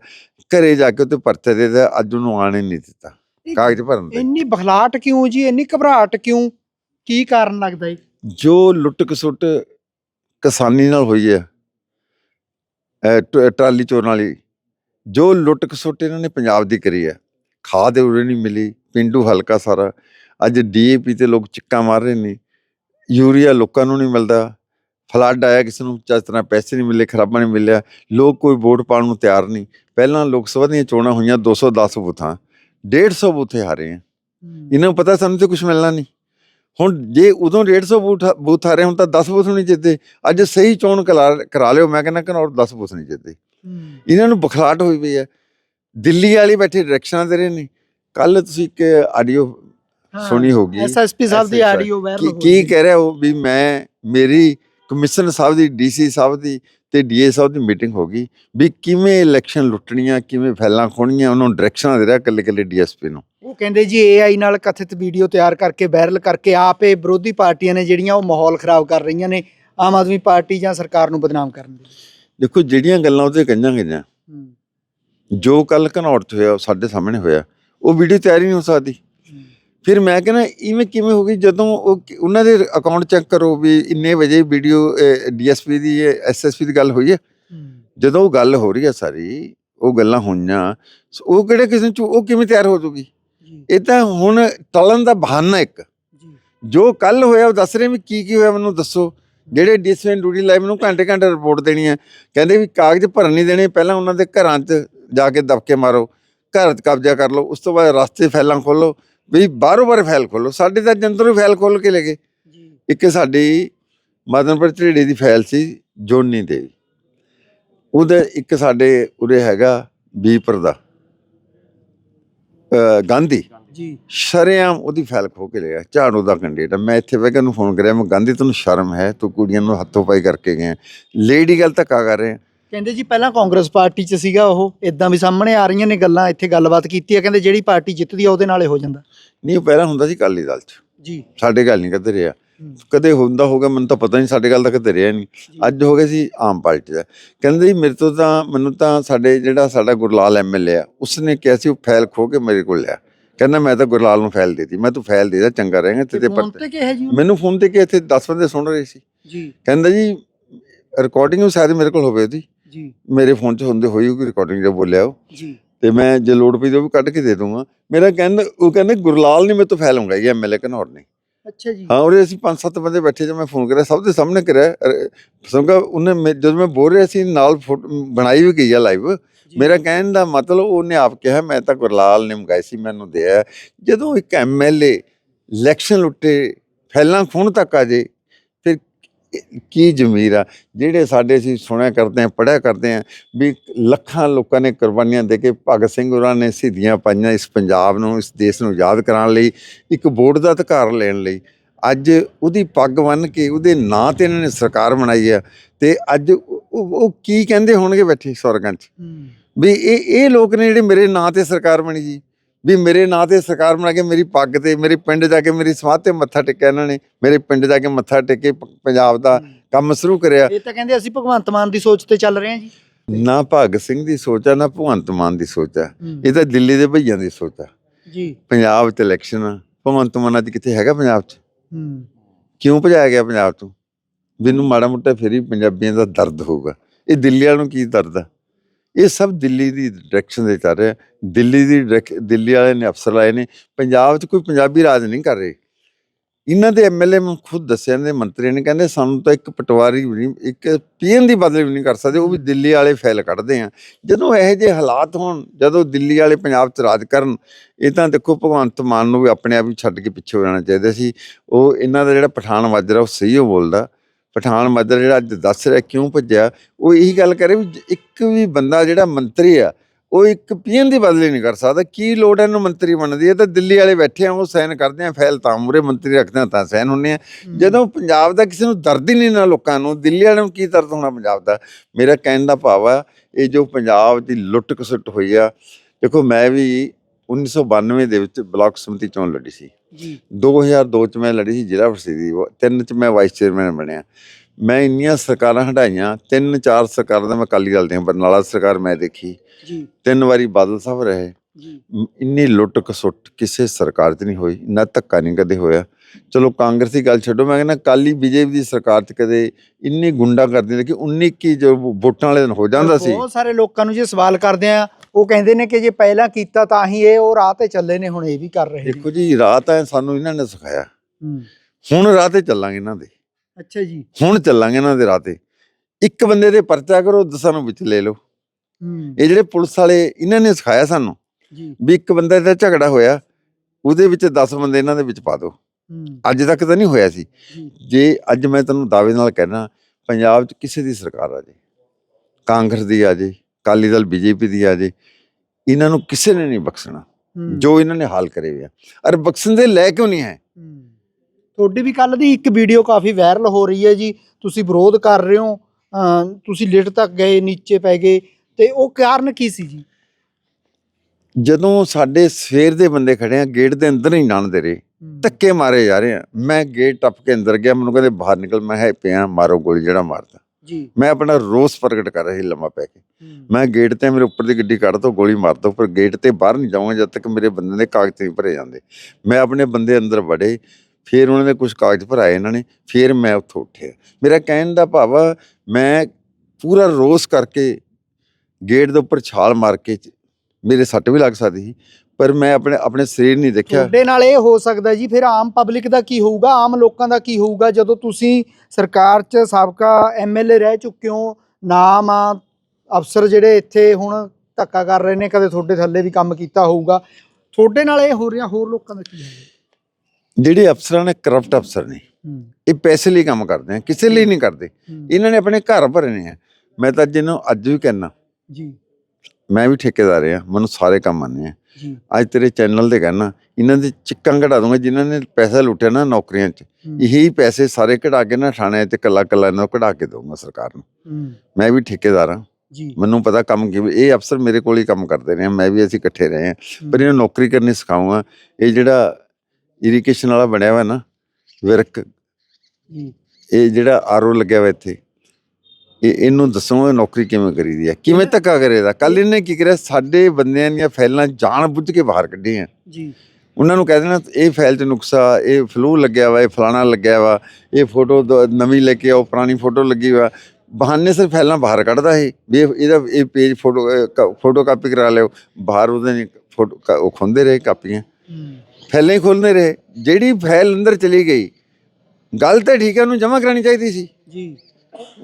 ਘਰੇ ਜਾ ਕੇ ਉੱਤੇ ਪਰਚਾ ਦੇ ਦਿੱਤਾ ਅੱਜ ਉਹਨੂੰ ਆਣ ਹੀ ਨਹੀਂ ਦਿੱਤਾ। ਕਾਗਜ਼ ਭਰਨ ਦੇ। ਇੰਨੀ ਬਖਲਾਟ ਕਿਉਂ ਜੀ? ਇੰਨੀ ਘਬਰਾਹਟ ਕਿਉਂ? ਕੀ ਕਾਰਨ ਲੱਗਦਾ ਜੀ? ਜੋ ਲੁੱਟ ਖਸੁੱਟ ਕਿਸਾਨੀ ਨਾਲ ਹੋਈ ਹੈ ਟਰਾਲੀ ਚੋਰਾਂ ਵਾਲੀ ਜੋ ਲੁੱਟ ਖਸੁੱਟ ਇਹਨਾਂ ਨੇ ਪੰਜਾਬ ਦੀ ਕਰੀ ਹੈ। ਖਾਦ ਉਰੇ ਨਹੀਂ ਮਿਲੀ ਪਿੰਡੂ ਹਲਕਾ ਸਾਰਾ। ਅੱਜ ਡੀਏਪੀ ਤੇ ਲੋਕ ਚਿੱਕਾ ਮਾਰ ਰਹੇ ਨੇ। ਯੂਰੀਆ ਲੋਕਾਂ ਨੂੰ ਨਹੀਂ ਮਿਲਦਾ। ਫਲੱਡ ਆਇਆ ਕਿਸੇ ਨੂੰ ਚੱਜ ਤਰ੍ਹਾਂ ਪੈਸੇ ਨਹੀਂ ਮਿਲੇ ਖਰਾਬਾ ਨਹੀਂ ਮਿਲਿਆ ਲੋਕ ਕੋਈ ਵੋਟ ਪਾਉਣ ਨੂੰ ਤਿਆਰ ਨਹੀਂ। ਪਹਿਲਾਂ ਲੋਕ ਸਭਾ ਦੀਆਂ ਚੋਣਾਂ ਹੋਈਆਂ 210 ਬੂਥਾਂ 150 ਬੂਥੇ ਹਾਰੇ ਆ। ਇਹਨਾਂ ਨੂੰ ਪਤਾ ਸਾਨੂੰ ਤੇ ਕੁਝ ਮਿਲਣਾ ਨਹੀਂ। ਹੁਣ ਜੇ ਉਦੋਂ 150 ਬੂਥ ਬੂਥ ਰਹੇ ਹੁਣ ਤਾਂ 10 ਬੂਥ ਨਹੀਂ ਜਿੱਤੇ। ਅੱਜ ਸਹੀ ਚੋਣ ਕਰਾ ਲਿਓ ਮੈਂ ਕਹਿੰਦਾ ਕਿ ਹੋਰ 10 ਬੂਥ ਨਹੀਂ ਜਿੱਤੇ। ਇਹਨਾਂ ਨੂੰ ਬਖਲਾਟ ਹੋਈ ਪਈ ਹੈ ਦਿੱਲੀ ਵਾਲੀ ਬੈਠੇ ਡਾਇਰੈਕਸ਼ਨਾਂ ਦੇ ਰਹੇ ਨੇ। ਕੱਲ ਤੁਸੀਂ ਇੱਕ ਆਡੀਓ ਸੁਣੀ ਹੋਗੀ ਐਸਐਸਪੀ ਸਾਹਿਬ ਦੀ ਆਡੀਓ ਵਾਇਰਲ ਹੋ ਕੀ ਕਹਿ ਰਿਹਾ ਉਹ ਵੀ ਮੈਂ ਮੇਰੀ ਕਮਿਸ਼ਨ ਸਾਹਿਬ ਦੀ ਡੀਸੀ ਸਾਹਿਬ ਦੀ ਤੇ ਡੀਏ ਸਾਹਿਬ ਦੀ ਮੀਟਿੰਗ ਹੋ ਗਈ ਵੀ ਕਿਵੇਂ ਇਲੈਕਸ਼ਨ ਲੁੱਟਣੀਆਂ ਕਿਵੇਂ ਫੈਲਾਂ ਖੋਣੀਆਂ ਉਹਨਾਂ ਨੂੰ ਡਾਇਰੈਕਸ਼ਨਾਂ ਦੇ ਰਿਹਾ ਇਕੱਲੇ ਇਕੱਲੇ ਡੀਐਸਪੀ ਨੂੰ। ਉਹ ਕਹਿੰਦੇ ਜੀ AI ਨਾਲ ਕਥਿਤ ਵੀਡੀਓ ਤਿਆਰ ਕਰਕੇ ਵਾਇਰਲ ਕਰਕੇ ਆਪੇ ਵਿਰੋਧੀ ਪਾਰਟੀਆਂ ਨੇ ਜਿਹੜੀਆਂ ਉਹ ਮਾਹੌਲ ਖਰਾਬ ਕਰ ਰਹੀਆਂ ਨੇ ਆਮ ਆਦਮੀ ਪਾਰਟੀ ਜਾਂ ਸਰਕਾਰ ਨੂੰ ਬਦਨਾਮ ਕਰਨ ਲਈ। ਦੇਖੋ ਜਿਹੜੀਆਂ ਗੱਲਾਂ ਉਹਦੇ ਕਹੀਆਂ ਗਈਆਂ ਜੋ ਕੱਲ ਘਨੌੜ 'ਚ ਹੋਇਆ ਉਹ ਸਾਡੇ ਸਾਹਮਣੇ ਹੋਇਆ ਉਹ ਵੀਡੀਓ ਤਿਆਰ ਹੀ ਨਹੀਂ ਹੋ ਸਕਦੀ। ਫਿਰ ਮੈਂ ਕਹਿੰਦਾ ਇਵੇਂ ਕਿਵੇਂ ਹੋ ਗਈ? ਜਦੋਂ ਉਹ ਉਹਨਾਂ ਦੇ ਅਕਾਊਂਟ ਚੈੱਕ ਕਰੋ ਵੀ ਇੰਨੇ ਵਜੇ ਵੀਡੀਓ ਡੀਐਸਪੀ ਦੀ ਐਸਐਸਪੀ ਦੀ ਗੱਲ ਹੋਈ ਹੈ? ਜਦੋਂ ਉਹ ਗੱਲ ਹੋ ਰਹੀ ਹੈ ਸਾਰੀ ਉਹ ਗੱਲਾਂ ਹੋਈਆਂ ਉਹ ਕਿਹੜੇ ਕਿਸੇ ਚ ਉਹ ਕਿਵੇਂ ਤਿਆਰ ਹੋ ਜੂਗੀ? ਇਹ ਤਾਂ ਹੁਣ ਟਲਣ ਦਾ ਬਹਾਨਾ ਇੱਕ। ਜੋ। ਕੱਲ ਹੋਇਆ ਉਹ ਦੱਸ ਰਹੇ ਵੀ ਕੀ ਕੀ ਹੋਇਆ ਮੈਨੂੰ ਦੱਸੋ। ਜਿਹੜੇ ਡੀਐਸਪੀ ਡਿਊਟੀ ਲਾਈ ਮੈਨੂੰ ਘੰਟੇ ਘੰਟੇ ਰਿਪੋਰਟ ਦੇਣੀ ਹੈ। ਕਹਿੰਦੇ ਵੀ ਕਾਗਜ਼ ਭਰਨ ਨਹੀਂ ਦੇਣੇ ਪਹਿਲਾਂ ਉਹਨਾਂ ਦੇ ਘਰਾਂ 'ਚ ਜਾ ਕੇ ਦਬਕੇ ਮਾਰੋ। ਘਰ 'ਚ ਕਬਜ਼ਾ ਕਰ ਲਓ ਉਸ ਤੋਂ ਬਾਅਦ ਰਸਤੇ ਫੈਲਾਂ ਖੋਲੋ ਵੀ ਬਾਹਰੋਂ ਬਾਹਰ ਫੈਲ ਖੋਲੋ। ਸਾਡੇ ਤਾਂ ਜੰਤਰੋਂ ਫੈਲ ਖੋਲ ਕੇ ਲੈ ਗਏ। ਇੱਕ ਸਾਡੀ ਮਦਨਪੁਰ ਝੜੀੜੇ ਦੀ ਫਾਈਲ ਸੀ ਜੋਨੀ ਦੇਵੀ ਉਹਦੇ ਇੱਕ ਸਾਡੇ ਉਰੇ ਹੈਗਾ ਬੀਪਰ ਦਾ। ਗਾਂਧੀ। ਜੀ। ਸ਼ਰੇਆਮ ਉਹਦੀ ਫਾਈਲ ਖੋ ਕੇ ਲਿਆ ਝਾੜੂ ਦਾ ਕੈਂਡੀਡੇਟ। ਮੈਂ ਇੱਥੇ ਬਹਿ ਕੇ ਉਹਨੂੰ ਫੋਨ ਕਰਿਆ ਮੈਂ ਗਾਂਧੀ ਤੈਨੂੰ ਸ਼ਰਮ ਹੈ? ਤੂੰ ਕੁੜੀਆਂ ਨੂੰ ਹੱਥੋਂ ਪਾਈ ਕਰਕੇ ਗਿਆ ਲੇਡੀ ਗੱਲ ਧੱਕਾ ਕਰ ਰਹੇ ਆ। ਕਹਿੰਦੇ ਜੀ ਪਹਿਲਾਂ ਕਾਂਗਰਸ ਪਾਰਟੀ 'ਚ ਸੀਗਾ ਉਹ ਇਦਾਂ ਵੀ ਸਾਹਮਣੇ ਆ ਰਹੀਆਂ ਨੇ ਗੱਲਾਂ ਇੱਥੇ ਗੱਲਬਾਤ ਕੀਤੀ ਹੈ ਕਹਿੰਦੇ ਜਿਹੜੀ ਪਾਰਟੀ ਜਿੱਤਦੀ ਆ ਉਹਦੇ ਨਾਲੇ ਹੋ ਜਾਂਦਾ। ਨਹੀਂ ਉਹ ਪਹਿਲਾਂ ਹੁੰਦਾ ਸੀ ਅਕਾਲੀ ਦਲ ਚ। ਜੀ। ਸਾਡੇ ਗੱਲ ਨਹੀਂ ਕਦੇ ਰਿਹਾ। ਕਦੇ ਹੁੰਦਾ ਹੋਗਾ ਮੈਨੂੰ ਤਾਂ ਪਤਾ ਨਹੀਂ ਸਾਡੇ ਗੱਲ ਤਾਂ ਕਦੇ ਰਿਹਾ ਨਹੀਂ। ਅੱਜ ਹੋ ਗਿਆ ਸੀ ਆਮ ਪਾਰਟੀ ਦਾ। ਕਹਿੰਦੇ ਜੀ ਮੇਰੇ ਤੋਂ ਤਾਂ ਮੈਨੂੰ ਤਾਂ ਸਾਡੇ ਜਿਹੜਾ ਸਾਡਾ ਗੁਰਲਾਲ ਐਮਐਲਏ ਆ ਉਸਨੇ ਕਿਹਾ ਸੀ ਉਹ ਫਾਈਲ ਖੋ ਕੇ ਮੇਰੇ ਕੋਲ ਲਿਆ। ਕਹਿੰਦਾ ਮੈਂ ਤਾਂ ਗੁਰਲਾਲ ਨੂੰ ਫਾਈਲ ਦੇਤੀ। ਮੈਂ ਤੂੰ ਫਾਈਲ ਦੇ ਦੇ ਚੰਗਾ ਰਹੇਗਾ ਤੇ ਤੇ ਫੋਨ ਪਰ? ਮੈਨੂੰ ਫੋਨ ਤੇ ਕਿ ਇੱਥੇ 10 ਬੰਦੇ ਸੁਣ ਰਹੇ ਸੀ। ਜੀ। ਕਹਿੰਦਾ ਜੀ ਰਿਕਾਰਡਿੰਗ ਵੀ ਸ਼ਾਇਦ ਮੇਰੇ ਕੋਲ ਹੋਵੇ ਉਹਦੀ। ਜੀ। ਮੇਰੇ ਫੋਨ 'ਚ ਹੁੰਦੇ ਹੋਈ ਹੋਊਗੀ ਰਿਕਾਰਡਿੰਗ ਜੋ ਬੋਲਿਆ ਉਹ। ਜੀ। ਤੇ ਮੈਂ ਜੇ ਲੋੜ ਪਈ ਤਾਂ ਉਹ ਵੀ ਕੱਢ ਕੇ ਦੇ ਦੂੰਗਾ ਮੇਰਾ ਕਹਿੰਦਾ ਉਹ ਕਹਿੰਦੇ ਗੁਰਲਾਲ ਨੇ ਮੇਰੇ ਤੋਂ ਫਾਈਲ ਮੰਗਾਈ ਐਮਐਲਏ ਘਨੌਰ ਨੇ। ਅੱਛਾ ਜੀ। ਹਾਂ ਉਹਦੇ ਅਸੀਂ ਪੰਜ ਸੱਤ ਬੰਦੇ ਬੈਠੇ ਜਦ ਮੈਂ ਫੋਨ ਕਰਿਆ ਸਭ ਦੇ ਸਾਹਮਣੇ ਕਰਿਆ। ਸਮਝਾ ਉਹਨੇ ਮੇ- ਜਦੋਂ ਮੈਂ ਬੋਲ ਰਿਹਾ ਸੀ ਨਾਲ ਫੋਟੋ ਬਣਾਈ ਵੀ ਗਈ ਆ ਲਾਈਵ ਜੀ। ਮੇਰਾ ਕਹਿਣ ਦਾ ਮਤਲਬ ਉਹਨੇ ਆਪ ਕਿਹਾ ਮੈਂ ਤਾਂ ਗੁਰਲਾਲ ਨੇ ਮੰਗਾਈ ਸੀ ਮੈਨੂੰ ਦਿਆ। ਜਦੋਂ ਇੱਕ ਐਮਐਲਏ ਇਲੈਕਸ਼ਨ ਲੁੱਟੇ ਫੈਲਾਂ ਖੂਨ ਤੱਕ ਆ ਜੇ ਕੀ- ਜ਼ਮੀਰ ਆ? ਜਿਹੜੇ ਸਾਡੇ ਅਸੀਂ ਸੁਣਿਆ ਕਰਦੇ ਆ ਪੜਿਆ ਕਰਦੇ ਆ ਵੀ ਲੱਖਾਂ ਲੋਕਾਂ ਨੇ ਕੁਰਬਾਨੀਆਂ ਦੇ ਕੇ ਭਗਤ ਸਿੰਘ ਹੋਰਾਂ ਨੇ ਸਿੱਧੀਆਂ ਪਾਈਆਂ ਇਸ ਪੰਜਾਬ ਨੂੰ ਇਸ ਦੇਸ਼ ਨੂੰ ਆਜ਼ਾਦ ਕਰਾਉਣ ਲਈ ਇੱਕ ਵੋਟ ਦਾ ਅਧਿਕਾਰ ਲੈਣ ਲਈ। ਅੱਜ ਉਹਦੀ ਪੱਗ ਬੰਨ੍ਹ ਕੇ ਉਹਦੇ ਨਾਂ ਤੇ ਇਹਨਾਂ ਨੇ ਸਰਕਾਰ ਬਣਾਈ ਆ ਤੇ ਅੱਜ ਉਹ- ਕੀ ਕਹਿੰਦੇ ਹੋਣਗੇ ਬੈਠੇ ਸਵਰਗਾਂ 'ਚ? ਵੀ ਇਹ ਇਹ ਲੋਕ ਨੇ ਜਿਹੜੇ ਮੇਰੇ ਨਾਂ ਤੇ ਸਰਕਾਰ ਬਣੀ ਜੀ। ਵੀ ਮੇਰੇ ਨਾਂ ਤੇ ਸਰਕਾਰ ਬਣਾ ਕੇ ਮੇਰੀ ਪੱਗ ਤੇ ਮੇਰੇ ਪਿੰਡ ਜਾ ਕੇ ਮੇਰੀ ਸਮਾਧ ਤੇ ਮੱਥਾ ਟੇਕਿਆ ਇਹਨਾਂ ਨੇ ਮੇਰੇ ਪਿੰਡ ਜਾ ਕੇ ਮੱਥਾ ਟੇਕੇ ਪ- ਪੰਜਾਬ ਦਾ ਕੰਮ ਸ਼ੁਰੂ ਕਰਿਆ। ਇਹ ਤਾਂ ਕਹਿੰਦੇ ਅਸੀਂ ਭਗਵੰਤ ਮਾਨ ਦੀ ਸੋਚ ਤੇ ਚੱਲ ਰਹੇ ਹਾਂ ਜੀ। ਨਾ ਭਗਤ ਸਿੰਘ ਦੀ ਸੋਚ ਆ ਨਾ ਭਗਵੰਤ ਮਾਨ ਦੀ ਸੋਚ ਆ। ਇਹ ਤਾਂ ਦਿੱਲੀ ਦੇ ਭਈਆਂ ਦੀ ਸੋਚ ਆ। ਜੀ। ਪੰਜਾਬ 'ਚ ਇਲੈਕਸ਼ਨ ਆ। ਭਗਵੰਤ ਮਾਨ ਅੱਜ ਕਿੱਥੇ ਹੈਗਾ ਪੰਜਾਬ 'ਚ? ਹੂੰ। ਕਿਉਂ ਭਜਾਇਆ ਗਿਆ ਪੰਜਾਬ ਤੋਂ? ਮੈਨੂੰ ਮਾੜਾ ਮੋਟਾ ਫਿਰ ਹੀ ਪੰਜਾਬੀਆਂ ਦਾ ਦਰਦ ਹੋਊਗਾ। ਇਹ ਦਿੱਲੀ ਵਾਲਿਆਂ ਨੂੰ ਕੀ ਦਰਦ ਆ? ਇਹ ਸਭ ਦਿੱਲੀ ਦੀ ਡਾਇਰੈਕਸ਼ਨ ਦੇ ਚੱਲ ਰਿਹਾ। ਦਿੱਲੀ ਦੀ direc- ਦਿੱਲੀ ਵਾਲੇ ਨੇ ਅਫਸਰ ਲਾਏ ਨੇ। ਪੰਜਾਬ 'ਚ ਕੋਈ ਪੰਜਾਬੀ ਰਾਜ ਨਹੀਂ ਕਰ ਰਹੇ। ਇਹਨਾਂ ਦੇ ਐਮਐਲਏ ਨੂੰ ਖੁਦ ਦੱਸਿਆ, ਇਹਨਾਂ ਮੰਤਰੀ ਨੇ ਕਹਿੰਦੇ, ਸਾਨੂੰ ਤਾਂ ਇੱਕ ਪਟਵਾਰੀ ਵੀ ਨਹੀਂ, ਇੱਕ ਪੀਐਨ ਦੀ ਬਦਲੀ ਵੀ ਨਹੀਂ ਕਰ ਸਕਦੇ, ਉਹ ਵੀ ਦਿੱਲੀ ਵਾਲੇ ਫਾਈਲ ਕੱਢਦੇ ਆ। ਜਦੋਂ ਇਹੋ ਜਿਹੇ ਹਾਲਾਤ ਹੋਣ, ਜਦੋਂ ਦਿੱਲੀ ਵਾਲੇ ਪੰਜਾਬ 'ਚ ਰਾਜ ਕਰਨ, ਇਹ ਤਾਂ ਦੇਖੋ ਭਗਵੰਤ ਮਾਨ ਨੂੰ ਵੀ ਆਪਣੇ ਆਪ ਹੀ ਛੱਡ ਕੇ ਪਿੱਛੇ ਹੋ ਜਾਣਾ ਚਾਹੀਦਾ ਸੀ। ਉਹ ਇਹਨਾਂ ਦਾ ਜਿਹੜਾ ਪਠਾਨ ਵਾਜਰਾ ਉਹ ਸਹੀ ਉਹ ਬੋਲਦਾ। ਪਠਾਨ ਮਾਜਰਾ ਜਿਹੜਾ ਅੱਜ ਦੱਸ ਰਿਹਾ ਕਿਉਂ ਭੱਜਿਆ ਉਹ ਇਹੀ ਗੱਲ ਕਰੇ ਵੀ ਇੱਕ ਵੀ ਬੰਦਾ ਜਿਹੜਾ ਮੰਤਰੀ ਆ ਉਹ ਇੱਕ ਪੀਐਨ ਦੀ ਬਦਲੀ ਨਹੀਂ ਕਰ ਸਕਦਾ। ਕੀ ਲੋੜ ਹੈ ਇਹਨੂੰ ਮੰਤਰੀ ਬਣਦੀ ਹੈ ਤਾਂ ਦਿੱਲੀ ਵਾਲੇ ਬੈਠੇ ਆ ਉਹ ਸਾਈਨ ਕਰਦੇ ਆ ਫਾਈਲ ਤਾਂ ਮੂਰੇ ਮੰਤਰੀ ਰੱਖਦੇ ਆ ਤਾਂ ਸਾਈਨ ਹੁੰਨੇ ਆ। ਜਦੋਂ ਪੰਜਾਬ ਦਾ ਕਿਸੇ ਨੂੰ ਦਰਦ ਹੀ ਨਹੀਂ ਨਾ ਲੋਕਾਂ ਨੂੰ ਦਿੱਲੀ ਵਾਲਿਆਂ ਨੂੰ ਕੀ ਦਰਦ ਹੋਣਾ ਪੰਜਾਬ ਦਾ? ਮੇਰਾ ਕਹਿਣ ਦਾ ਭਾਵ ਆ ਇਹ ਜੋ ਪੰਜਾਬ ਦੀ ਲੁੱਟ ਖਸੁੱਟ ਹੋਈ ਆ ਦੇਖੋ ਮੈਂ ਵੀ 1992 ਦੇ ਵਿੱਚ ਬਲਾਕ ਸਮਿਤੀ ਚੋਣ ਲੜੀ ਸੀ। ਜੀ। 2002 ਚ ਮੈਂ ਲੜੀ ਸੀ ਜ਼ਿਲ੍ਹਾ ਪ੍ਰੀਸ਼ਦ ਦੀ। ਤਿੰਨ ਚ ਮੈਂ ਵਾਈਸ ਚੇਅਰਮੈਨ ਬਣਿਆ। ਮੈਂ ਇੰਨੀਆਂ ਸਰਕਾਰਾਂ ਹਟਾਈਆਂ ਤਿੰਨ ਚਾਰ ਸਰਕਾਰਾਂ ਦਾ ਮੈਂ ਅਕਾਲੀ ਦਲ ਦੀਆਂ ਬਰਨਾਲਾ ਸਰਕਾਰ ਮੈਂ ਦੇਖੀ। ਜੀ। ਤਿੰਨ ਵਾਰੀ ਬਾਦਲ ਸਾਹਿਬ ਰਹੇ। ਜੀ। ਇੰਨੀ ਲੁੱਟ ਖਸੁੱਟ ਕਿਸੇ ਸਰਕਾਰ 'ਚ ਨਹੀਂ ਹੋਈ ਨਾ ਧੱਕਾ ਨਹੀਂ ਕਦੇ ਹੋਇਆ। ਚਲੋ ਕਾਂਗਰਸ ਦੀ ਗੱਲ ਛੱਡੋ ਮੈਂ ਕਹਿੰਦਾ ਕਾਲੀ ਬੀਜੇਪੀ ਦੀ ਸਰਕਾਰ 'ਚ ਕਦੇ ਇੰਨੀ ਗੁੰਡਾ ਕਰਦੀ ਕਿ 19 ਕੀ ਜੋ ਵੋਟਾਂ ਵਾਲੇ ਦਿਨ ਹੋ ਜਾਂਦਾ ਸੀ। ਬਹੁਤ ਸਾਰੇ ਲੋਕਾਂ ਨੂੰ ਜੇ ਸਵਾਲ ਕਰਦੇ ਆ ਉਹ ਕਹਿੰਦੇ ਨੇ ਕਿ ਜੇ ਪਹਿਲਾਂ ਕੀਤਾ ਤਾਂ ਹੀ ਇਹ ਉਹ ਰਾਹ ਤੇ ਚੱਲੇ ਨੇ ਹੁਣ ਇਹ ਵੀ ਕਰ ਰਹੇ ਨੇ। ਦੇਖੋ ਜੀ ਰਾਤ ਹੈ ਸਾਨੂੰ ਇਹਨਾਂ ਨੇ ਸਿਖਾਇਆ। ਹੁਣ ਰਾਹ ਤੇ ਚੱਲਾਂਗੇ ਇਹਨਾਂ ਦੇ। ਅੱਛਾ ਜੀ। ਹੁਣ ਚੱਲਾਂਗੇ ਇਹਨਾਂ ਦੇ ਰਾਹ ਤੇ। ਇੱਕ ਬੰਦੇ ਦੇ ਪਰਚਾ ਕਰੋ ਦਸਾਂ ਨੂੰ ਵਿੱਚ ਲੈ ਲਓ। ਇਹ ਜਿਹੜੇ ਪੁਲਿਸ ਵਾਲੇ ਇਹਨਾਂ ਨੇ ਸਿਖਾਇਆ ਸਾਨੂੰ ਜੀ। ਵੀ ਇੱਕ ਬੰਦੇ ਦਾ ਝਗੜਾ ਹੋਇਆ ਉਹਦੇ ਵਿੱਚ 10 ਬੰਦੇ ਇਹਨਾਂ ਦੇ ਵਿੱਚ ਪਾ ਦਿਓ। ਅੱਜ ਤੱਕ ਤਾਂ ਨਹੀਂ ਹੋਇਆ ਸੀ। ਜੇ। ਅੱਜ ਮੈਂ ਤੁਹਾਨੂੰ ਦਾਅਵੇ ਨਾਲ ਕਹਿਣਾ ਪੰਜਾਬ 'ਚ ਕਿਸੇ ਦੀ ਸਰਕਾਰ ਆ ਜੇ ਕਾਂਗਰਸ ਦੀ ਆ ਜੇ ਅਕਾਲੀ ਦਲ ਬੀਜੇਪੀ ਦੀ ਆ ਜੇ ਇਹਨਾਂ ਨੂੰ ਕਿਸੇ ਨੇ ਨਹੀਂ ਬਖਸ਼ਣਾ ਜੋ ਇਹਨਾਂ ਨੇ ਹਾਲ ਕਰੇ ਹੋਇਆ ਅਰ ਬਖਸ਼ਣ ਦੇ ਲੈ ਕਿਉਂ ਨਹੀਂ ਹੈ। ਤੁਹਾਡੀ ਵੀ ਕੱਲ ਦੀ ਇੱਕ ਵੀਡੀਓ ਕਾਫੀ ਵਾਇਰਲ ਹੋ ਰਹੀ ਹੈ ਜੀ ਤੁਸੀਂ ਵਿਰੋਧ ਕਰ ਰਹੇ ਹੋ ਤੁਸੀਂ ਲਿਟ ਤੱਕ ਗਏ ਨੀਚੇ ਪੈ ਗਏ ਤੇ ਉਹ ਕਾਰਨ ਕੀ ਸੀ ਜੀ? ਜਦੋਂ ਸਾਡੇ ਸਵੇਰ ਦੇ ਬੰਦੇ ਖੜੇ ਆ ਗੇਟ ਦੇ ਅੰਦਰ ਹੀ ਜਾਣ ਦੇ ਰਹੇ ਧੱਕੇ ਮਾਰੇ ਜਾ ਰਹੇ ਆ। ਮੈਂ ਗੇਟ ਟੱਪ ਕੇ ਅੰਦਰ ਗਿਆ ਮੈਨੂੰ ਕਹਿੰਦੇ ਬਾਹਰ ਨਿਕਲ ਮੈਂ ਹੈ ਪਿਆ ਮਾਰੋ ਗੋਲੀ ਜਿਹੜਾ ਮਾਰਦਾ। ਜੀ। ਮੈਂ ਆਪਣਾ ਰੋਸ ਪ੍ਰਗਟ ਕਰ ਰਿਹਾ ਲੰਮਾ ਪੈ ਕੇ। ਮੈਂ ਗੇਟ ਤੇ ਮੇਰੇ ਉੱਪਰ ਦੀ ਗੱਡੀ ਕੱਢ ਦੋ ਗੋਲੀ ਮਾਰ ਦੋ ਪਰ ਗੇਟ ਤੇ ਬਾਹਰ ਨਹੀਂ ਜਾਊਂਗਾ ਜਦ ਤੱਕ ਮੇਰੇ ਬੰਦੇ ਦੇ ਕਾਗਜ਼ ਨਹੀਂ ਭਰੇ ਜਾਂਦੇ। ਮੈਂ ਆਪਣੇ ਬੰਦੇ ਅੰਦਰ ਵੜੇ ਫਿਰ ਉਹਨਾਂ ਨੇ ਕੁਝ ਕਾਗਜ਼ ਭਰਾਏ ਇਹਨਾਂ ਨੇ ਫਿਰ ਮੈਂ ਉੱਥੋਂ ਉੱਠਿਆ। ਮੇਰਾ ਕਹਿਣ ਦਾ ਭਾਵ ਮੈਂ ਪੂਰਾ ਰੋਸ ਕਰਕੇ ਗੇਟ ਦੇ ਉੱਪਰ ਛਾਲ ਮਾਰ ਕੇ ਮੇਰੇ ਸੱਟ ਵੀ ਲੱਗ ਸਕਦੀ ਸੀ ਪਰ ਮੈਂ ਆਪਣੇ ਆਪਣੇ ਸਰੀਰ ਨਹੀਂ ਦੇਖਿਆ। ਤੁਹਾਡੇ ਨਾਲ ਇਹ ਹੋ ਸਕਦਾ ਜੀ ਫਿਰ ਆਮ ਪਬਲਿਕ ਦਾ ਕੀ ਹੋਊਗਾ? ਆਮ ਲੋਕਾਂ ਦਾ ਕੀ ਹੋਊਗਾ? ਜਦੋਂ ਤੁਸੀਂ ਸਰਕਾਰ 'ਚ ਸਾਬਕਾ ਐਮਐਲਏ ਰਹਿ ਚੁੱਕੇ ਹੋ ਨਾਮ ਆ ਅਫਸਰ ਜਿਹੜੇ ਇੱਥੇ ਹੁਣ ਧੱਕਾ ਕਰ ਰਹੇ ਨੇ ਕਦੇ ਤੁਹਾਡੇ ਥੱਲੇ ਵੀ ਕੰਮ ਕੀਤਾ ਹੋਊਗਾ। ਤੁਹਾਡੇ ਨਾਲ ਇਹ ਹੋ ਰਿਹਾ ਹੋਰ ਲੋਕਾਂ ਦਾ ਕੀ ਹੋਊਗਾ? ਜਿਹੜੇ ਅਫਸਰਾਂ ਨੇ ਕਰਪਟ ਅਫਸਰ ਨੇ ਇਹ ਪੈਸੇ ਲਈ ਕੰਮ ਕਰਦੇ ਆ ਕਿਸੇ ਲਈ ਨਹੀਂ ਕਰਦੇ। ਇਹਨਾਂ ਨੇ ਆਪਣੇ ਘਰ ਭਰਨੇ ਆ। ਮੈਂ ਤਾਂ ਜਿਹਨੂੰ ਅੱਜ ਵੀ ਕਹਿਣਾ ਜੀ। ਮੈਂ ਵੀ ਠੇਕੇਦਾਰ ਆ ਮੈਨੂੰ ਸਾਰੇ ਕੰਮ ਆਉਂਦੇ ਆ। ਅੱਜ ਤੇਰੇ ਚੈਨਲ ਤੇ ਕਹਿਣਾ ਇਹਨਾਂ ਦੇ ਚਿੱਕਾਂ ਕਢਾ ਦੂੰਗਾ ਜਿਨ੍ਹਾਂ ਨੇ ਪੈਸਾ ਲੁੱਟਿਆ ਨਾ ਨੌਕਰੀਆਂ 'ਚ। ਇਹੀ ਪੈਸੇ ਸਾਰੇ ਕਢਾ ਕੇ ਨਾ ਥਾਣੇ 'ਚ ਕੱਲਾ ਕੱਲਾ ਇਹਨਾਂ ਨੂੰ ਕਢਾ ਕੇ ਦਊਂਗਾ ਸਰਕਾਰ ਨੂੰ। ਹੂੰ। ਮੈਂ ਵੀ ਠੇਕੇਦਾਰ ਆ ਜੀ। ਮੈਨੂੰ ਪਤਾ ਕੰਮ ਕਿਵੇਂ ਇਹ ਅਫਸਰ ਮੇਰੇ ਕੋਲ ਹੀ ਕੰਮ ਕਰਦੇ ਆ ਮੈਂ ਵੀ ਅਸੀਂ ਇਕੱਠੇ ਰਹੇ ਆ। ਪਰ ਇਹਨੂੰ ਨੌਕਰੀ ਕਰਨੀ ਸਿਖਾਉਂਗਾ ਇਹ ਜਿਹੜਾ ਇਰੀਗੇਸ਼ਨ ਵਾਲਾ ਬਣਿਆ ਹੋਇਆ ਨਾ ਵਿਰਕ ਜੀ। ਇਹ ਜਿਹੜਾ ਆਰਓ ਲੱਗਿਆ ਹੋਇਆ ਇੱਥੇ ਇਹ ਇਹਨੂੰ ਦੱਸੋ ਇਹ ਨੌਕਰੀ ਕਿਵੇਂ ਕਰੀਦੀ ਹੈ? ਕਿਵੇਂ ਧੱਕਾ ਕਰੇਦਾ ਕੱਲ ਇਹਨੇ ਕੀ ਕਰਿਆ? ਸਾਡੇ ਬੰਦਿਆਂ ਦੀਆਂ ਫਾਈਲਾਂ ਜਾਣ ਬੁੱਝ ਕੇ ਬਾਹਰ ਕੱਢੀਆਂ। ਜੀ। ਉਹਨਾਂ ਨੂੰ ਕਹਿ ਦੇਣਾ ਇਹ ਫਾਈਲ 'ਚ ਨੁਕਸਾ ਇਹ ਫਲੂ ਲੱਗਿਆ ਵਾ ਇਹ ਫਲਾਣਾ ਲੱਗਿਆ ਵਾ ਇਹ ਫੋਟੋ ਨਵੀਂ ਲੈ ਕੇ ਆਓ ਪੁਰਾਣੀ ਫੋਟੋ ਲੱਗੀ ਵਾ। ਬਹਾਨੇ ਸਿਰ ਫਾਈਲਾਂ ਬਾਹਰ ਕੱਢਦਾ ਇਹ ਵੀ ਇਹ- ਇਹਦਾ ਇਹ ਪੇਜ ਫੋਟੋ ਫੋਟੋ ਕਾਪੀ ਕਰਾ ਲਿਓ। ਬਾਹਰ ਉਹਦੇ ਫੋਟੋ ਖੁੰਦੇ ਰਹੇ ਕਾਪੀਆਂ। ਫਾਈਲਾਂ ਹੀ ਖੋਲਦੇ ਰਹੇ। ਜਿਹੜੀ ਫਾਈਲ ਅੰਦਰ ਚਲੀ ਗਈ ਗੱਲ ਤਾਂ ਠੀਕ ਹੈ ਉਹਨੂੰ ਜਮ੍ਹਾਂ ਕਰਾਣੀ ਚਾਹੀਦੀ ਸੀ। ਜੀ।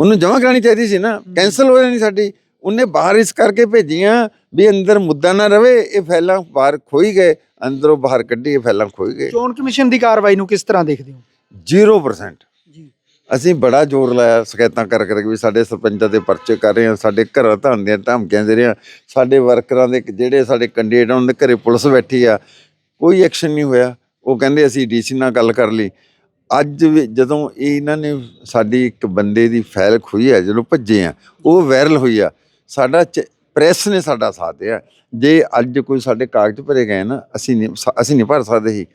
ਉਹਨੂੰ ਜਮ੍ਹਾਂ ਕਰਾਣੀ ਚਾਹੀਦੀ ਸੀ ਨਾ। ਕੈਨਸਲ ਹੋ ਜਾਣੀ ਸਾਡੀ। ਉਹਨੇ ਬਾਹਰ ਇਸ ਕਰਕੇ ਭੇਜੀਆਂ ਵੀ ਅੰਦਰ ਮੁੱਦਾ ਨਾ ਰਵੇ ਇਹ ਫਾਈਲਾਂ ਬਾਹਰ ਖੋਈ ਗਏ ਅੰਦਰੋਂ ਬਾਹਰ ਕੱਢੀ ਇਹ ਫਾਈਲਾਂ ਖੋਈ ਗਏ। ਚੋਣ ਕਮਿਸ਼ਨ ਦੀ ਕਾਰਵਾਈ ਨੂੰ ਕਿਸ ਤਰ੍ਹਾਂ ਦੇਖਦੇ ਹੋ? 0% ਜੀ। ਅਸੀਂ ਬੜਾ ਜ਼ੋਰ ਲਾਇਆ ਸ਼ਿਕਾਇਤਾਂ ਕਰ ਕਰਕੇ ਵੀ ਸਾਡੇ ਸਰਪੰਚਾਂ ਦੇ ਪਰਚੇ ਕਰ ਰਹੇ ਆ ਸਾਡੇ ਘਰਾਂ ਧਾਨ ਦੀਆਂ ਧਮਕੀਆਂ ਦੇ ਰਹੇ ਆ ਸਾਡੇ ਵਰਕਰਾਂ ਦੇ ਜਿਹੜੇ ਸਾਡੇ ਕੈਂਡੀਡੇਟ ਉਹਨਾਂ ਦੇ ਘਰੇ ਪੁਲਿਸ ਬੈਠੀ ਆ। ਕੋਈ ਐਕਸ਼ਨ ਨਹੀਂ ਹੋਇਆ। ਉਹ ਕਹਿੰਦੇ ਅਸੀਂ ਡੀਸੀ ਨਾਲ ਗੱਲ ਕਰ ਲਈ। ਅੱਜ ਜਦੋਂ ਇਹ ਇਹਨਾਂ ਨੇ ਸਾਡੀ ਇੱਕ ਬੰਦੇ ਦੀ ਫਾਈਲ ਖੋਈ ਹੈ ਜਦੋਂ ਭੱਜੇ ਆ ਉਹ ਵਾਇਰਲ ਹੋਈ ਆ। ਸਾਡਾ ਪ੍ਰੈਸ ਨੇ ਸਾਡਾ ਸਾਥ ਦਿਆ। ਜੇ ਅੱਜ ਕੋਈ ਸਾਡੇ ਕਾਗਜ਼ ਭਰੇ ਗਏ ਨਾ ਅਸੀਂ ਨਹੀਂ ਅਸੀਂ ਨਹੀਂ ਭਰ ਸਕਦੇ ਸੀ।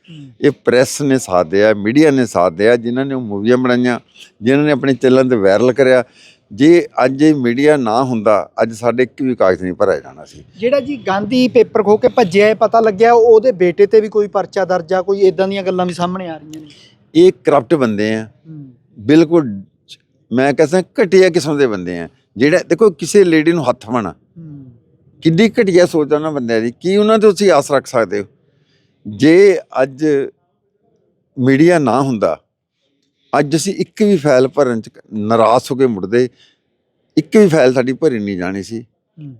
ਇਹ ਪ੍ਰੈਸ ਨੇ ਸਾਥ ਦਿਆ ਮੀਡੀਆ ਨੇ ਸਾਥ ਦਿਆ ਜਿਨ੍ਹਾਂ ਨੇ ਉਹ ਮੂਵੀਆਂ ਬਣਾਈਆਂ ਜਿਨ੍ਹਾਂ ਨੇ ਆਪਣੇ ਚੈਨਲ ਤੇ ਵਾਇਰਲ ਕਰਿਆ। ਜੇ ਅੱਜ ਇਹ ਮੀਡੀਆ ਨਾ ਹੁੰਦਾ ਅੱਜ ਸਾਡੇ ਇੱਕ ਵੀ ਕਾਗਜ਼ ਨਹੀਂ ਭਰਿਆ ਜਾਣਾ ਸੀ। ਜਿਹੜਾ ਜੀ ਗਾਂਧੀ ਪੇਪਰ ਖੋ ਕੇ ਭੱਜਿਆ ਇਹ ਪਤਾ ਲੱਗਿਆ ਉਹਦੇ ਬੇਟੇ ਤੇ ਵੀ ਕੋਈ ਪਰਚਾ ਦਰਜ ਆ ਕੋਈ ਇਦਾਂ ਦੀਆਂ ਗੱਲਾਂ ਵੀ ਸਾਹਮਣੇ ਆ ਰਹੀਆਂ ਨੇ? ਇਹ ਕਰਪਟ ਬੰਦੇ ਆ। ਬਿਲਕੁਲ ਮੈਂ ਕਹਿੰਦਾ ਘਟੀਆ ਕਿਸਮ ਦੇ ਬੰਦੇ ਆ। ਜਿਹੜਾ ਦੇਖੋ ਕਿਸੇ ਲੇਡੀ ਨੂੰ ਹੱਥ ਪਾਣਾ ਕਿੰਨੀ ਘਟੀਆ ਸੋਚ ਆ ਉਹਨਾਂ ਬੰਦਿਆਂ ਦੀ। ਕੀ ਉਹਨਾਂ ਤੇ ਤੁਸੀਂ ਆਸ ਰੱਖ ਸਕਦੇ ਹੋ? ਜੇ ਅੱਜ ਮੀਡੀਆ ਨਾ ਹੁੰਦਾ ਅੱਜ ਅਸੀਂ ਇੱਕ ਵੀ ਫਾਈਲ ਭਰਨ ਚ ਨਾਰਾਜ਼ ਹੋ ਕੇ ਮੁੜਦੇ ਇੱਕ ਵੀ ਫਾਈਲ ਸਾਡੀ ਭਰੀ ਨਹੀਂ ਜਾਣੀ ਸੀ।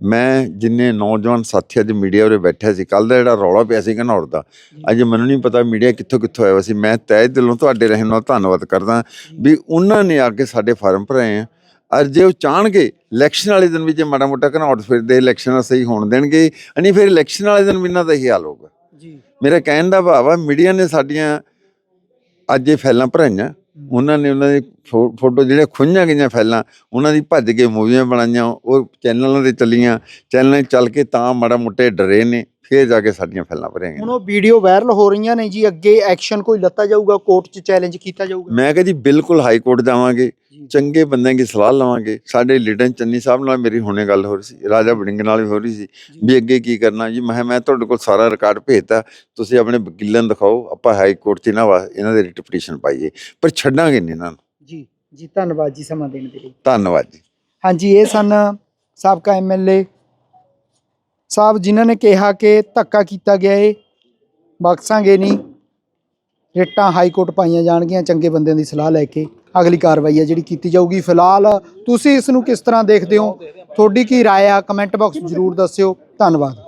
ਮੈਂ ਜਿੰਨੇ ਨੌਜਵਾਨ ਸਾਥੀ ਅੱਜ ਮੀਡੀਆ ਉਰੇ ਬੈਠੇ ਸੀ ਕੱਲ ਦਾ ਜਿਹੜਾ ਰੌਲਾ ਪਿਆ ਸੀ ਘਨੌਰ ਦਾ ਅੱਜ ਮੈਨੂੰ ਨਹੀਂ ਪਤਾ ਮੀਡੀਆ ਕਿੱਥੋਂ ਕਿੱਥੋਂ ਆਇਆ ਸੀ। ਮੈਂ ਤਹਿ ਦਿਲੋਂ ਤੁਹਾਡੇ ਰਹਿਣ ਨਾਲ ਧੰਨਵਾਦ ਕਰਦਾ ਵੀ ਉਹਨਾਂ ਨੇ ਆ ਕੇ ਸਾਡੇ ਫਾਰਮ ਭਰਾਏ ਆ। ਅਰ ਜੇ ਉਹ ਚਾਹਣਗੇ ਇਲੈਕਸ਼ਨ ਵਾਲੇ ਦਿਨ ਵੀ ਜੇ ਮਾੜਾ ਮੋਟਾ ਘਨੌਰ ਫਿਰਦੇ ਇਲੈਕਸ਼ਨ ਸਹੀ ਹੋਣ ਦੇਣਗੇ ਨਹੀਂ ਫਿਰ ਇਲੈਕਸ਼ਨ ਵਾਲੇ ਦਿਨ ਵੀ ਇਹਨਾਂ ਦਾ ਹੀ ਹਾਲ ਹੋਊਗਾ। ਜੀ। ਮੇਰਾ ਕਹਿਣ ਦਾ ਭਾਵ ਆ ਮੀਡੀਆ ਨੇ ਸਾਡੀਆਂ ਅੱਜ ਇਹ ਫੈਲਾਂ ਭਰਾਈਆਂ ਉਹਨਾਂ ਨੇ ਉਹਨਾਂ ਦੀ ਫੋ- ਫੋਟੋ ਜਿਹੜੇ ਖੁੰਝਾਂ ਗਈਆਂ ਫੈਲਾਂ ਉਹਨਾਂ ਦੀ ਭੱਜ ਕੇ ਮੂਵੀਆਂ ਬਣਾਈਆਂ, ਉਹ ਚੈਨਲਾਂ ਤੇ ਚੱਲੀਆਂ, ਚੈਨਲਾਂ 'ਤੇ ਚੱਲ ਕੇ ਤਾਂ ਮਾੜਾ ਮੋਟੇ ਡਰੇ ਨੇ। ਫੇਰ ਜਾ ਕੇ ਸਾਡੀਆਂ ਫੈਲਾਂ ਭਰੀਆਂ ਹੁਣ ਉਹ ਵੀਡੀਓ ਵਾਇਰਲ ਹੋ ਰਹੀਆਂ ਨੇ ਜੀ ਅੱਗੇ ਐਕਸ਼ਨ ਕੋਈ ਲੱਤਾ ਜਾਊਗਾ ਕੋਰਟ 'ਚ ਚੈਲੰਜ ਕੀਤਾ ਜਾਊਗਾ। ਮੈਂ ਕਿਹਾ ਜੀ ਬਿਲਕੁਲ ਹਾਈ ਕੋਰਟ ਜਾਵਾਂਗੇ। ਚੰਗੇ ਬੰਦਿਆਂ ਦੀ ਸਲਾਹ ਲਵਾਂਗੇ। ਸਾਡੇ ਲੀਡਰ ਚੰਨੀ ਸਾਹਿਬ ਨਾਲ ਮੇਰੀ ਹੁਣੇ ਗੱਲ ਹੋ ਰਹੀ ਸੀ ਰਾਜਾ ਬੜਿੰਗ ਨਾਲ ਵੀ ਹੋ ਰਹੀ ਸੀ ਵੀ ਅੱਗੇ ਕੀ ਕਰਨਾ। ਜੀ ਮੈਂ ਮੈਂ ਤੁਹਾਡੇ ਕੋਲ ਸਾਰਾ ਰਿਕਾਰਡ ਭੇਜਤਾ ਤੁਸੀਂ ਆਪਣੇ ਵਕੀਲਾਂ ਦਿਖਾਓ ਆਪਾਂ ਹਾਈ ਕੋਰਟ 'ਚ ਇਹਨਾਂ ਇਹਨਾਂ ਦੇ ਰਿਟ ਪਟੀਸ਼ਨ ਪਾਈਏ ਪਰ ਛੱਡਾਂਗੇ ਨਹੀਂ ਇਹਨਾਂ ਨੂੰ। ਜੀ ਜੀ ਧੰਨਵਾਦ ਜੀ ਸਮਾਂ ਦੇਣ ਦੇ ਲਈ। ਧੰਨਵਾਦ ਜੀ। ਹਾਂਜੀ ਇਹ ਸਨ ਸਾਬਕਾ ਐਮਐਲਏ ਸਾਹਿਬ ਜਿਨ੍ਹਾਂ ਨੇ ਕਿਹਾ ਕਿ ਧੱਕਾ ਕੀਤਾ ਗਿਆ ਏ ਬਖਸ਼ਾਂਗੇ ਨਹੀਂ ਰਿਟਾਂ ਹਾਈ ਕੋਰਟ ਪਾਈਆਂ ਜਾਣਗੀਆਂ ਚੰਗੇ ਬੰਦਿਆਂ ਦੀ ਸਲਾਹ ਲੈ ਕੇ ਅਗਲੀ ਕਾਰਵਾਈ ਹੈ ਜਿਹੜੀ ਕੀਤੀ ਜਾਊਗੀ ਫਿਲਹਾਲ ਤੁਸੀਂ ਇਸ ਨੂੰ ਕਿਸ ਤਰ੍ਹਾਂ ਦੇਖਦੇ ਹੋ ਤੁਹਾਡੀ ਕੀ رائے ਆ ਕਮੈਂਟ ਬਾਕਸ ਜ਼ਰੂਰ ਦੱਸਿਓ ਧੰਨਵਾਦ